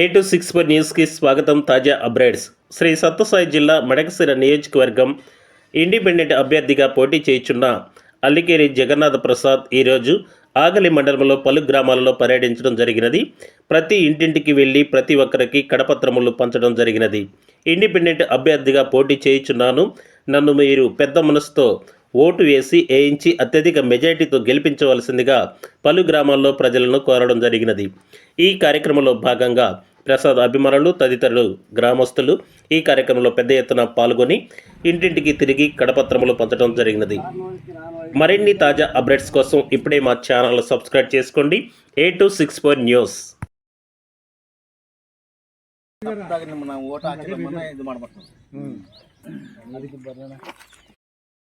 ఏ two six four న్యూస్కి స్వాగతం తాజా అప్డేట్స్. శ్రీ సత్యసాయి జిల్లా మడకసిర నియోజకవర్గం ఇండిపెండెంట్ అభ్యర్థిగా పోటీ చేయుచున్న అల్లికేరి జగన్నాథ ప్రసాద్ ఈరోజు ఆగలి మండలంలో పలు గ్రామాలలో పర్యటించడం జరిగినది. ప్రతి ఇంటింటికి వెళ్ళి ప్రతి ఒక్కరికి కడపత్రములు పంచడం జరిగినది. ఇండిపెండెంట్ అభ్యర్థిగా పోటీ చేయుచున్నాను. నన్ను మీరు పెద్ద మనసుతో ఓటు వేసి వేయించి అత్యధిక మెజారిటీతో గెలిపించవలసిందిగా పలు గ్రామాల్లో ప్రజలను కోరడం జరిగినది ఈ కార్యక్రమంలో భాగంగా ప్రసాద్ అభిమానులు తదితరులు గ్రామస్తులు ఈ కార్యక్రమంలో పెద్ద ఎత్తున పాల్గొని ఇంటింటికి తిరిగి కడపత్రములు పంచడం జరిగినది మరిన్ని తాజా అప్డేట్స్ కోసం ఇప్పుడే మా ఛానల్ సబ్స్క్రైబ్ చేసుకోండి A two six four news ತಪ್ಪಾಗಿ ನಮ್ಮ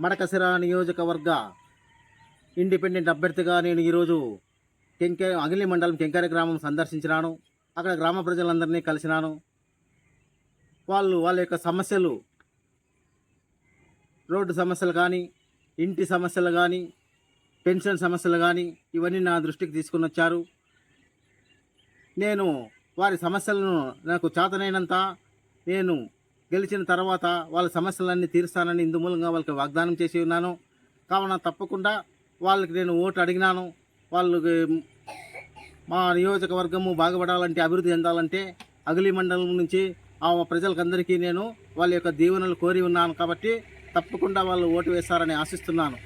Madakasira నియోజకవర్గ ఇండిపెండెంట్ అభ్యర్థిగా నేను ఈరోజు కెంకే అగిలి మండలం కెంకర గ్రామం సందర్శించినాను. అక్కడ గ్రామ ప్రజలందరినీ కలిసినాను. వాళ్ళు వాళ్ళ యొక్క సమస్యలు రోడ్డు సమస్యలు కానీ ఇంటి సమస్యలు కానీ పెన్షన్ సమస్యలు కానీ ఇవన్నీ నా దృష్టికి తీసుకుని వచ్చారు. నేను వారి సమస్యలను నాకు చేతనైనంత నేను గెలిచిన తర్వాత వాళ్ళ సమస్యలన్నీ తీరుస్తానని ఇందు మూలంగా వాళ్ళకి వాగ్దానం చేసి ఉన్నాను. కావున తప్పకుండా వాళ్ళకి నేను ఓటు అడిగినాను. వాళ్ళకి మా నియోజకవర్గము బాగుపడాలంటే అభివృద్ధి చెందాలంటే అగిలి మండలం నుంచి ఆ ప్రజలకందరికీ నేను వాళ్ళ యొక్క దీవెనలు కోరి ఉన్నాను. కాబట్టి తప్పకుండా వాళ్ళు ఓటు వేస్తారని ఆశిస్తున్నాను.